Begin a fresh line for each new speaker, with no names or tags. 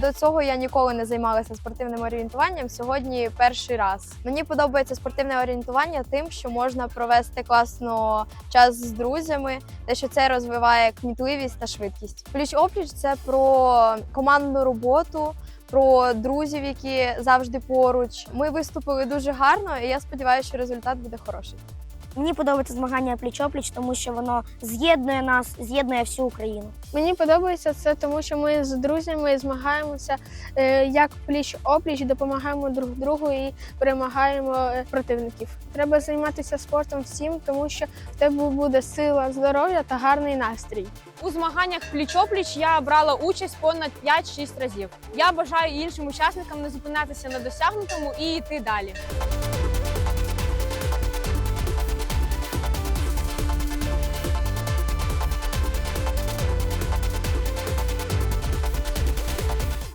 До цього я ніколи не займалася спортивним орієнтуванням. Сьогодні перший раз. Мені подобається спортивне орієнтування тим, що можна провести класно час з друзями, те, що це розвиває кмітливість та швидкість. Пліч опліч це про командну роботу. Про друзів, які завжди поруч. Ми виступили дуже гарно, і я сподіваюся, що результат буде хороший.
Мені подобається змагання пліч-опліч, тому що воно з'єднує нас, з'єднує всю Україну.
Мені подобається це, тому що ми з друзями змагаємося е, як пліч опліч, допомагаємо друг другу і перемагаємо е, противників. Треба займатися спортом всім, тому що в тебе буде сила, здоров'я та гарний настрій.
У змаганнях пліч-опліч я брала участь понад 5-6 разів. Я бажаю іншим учасникам не зупинятися на досягнутому і йти далі.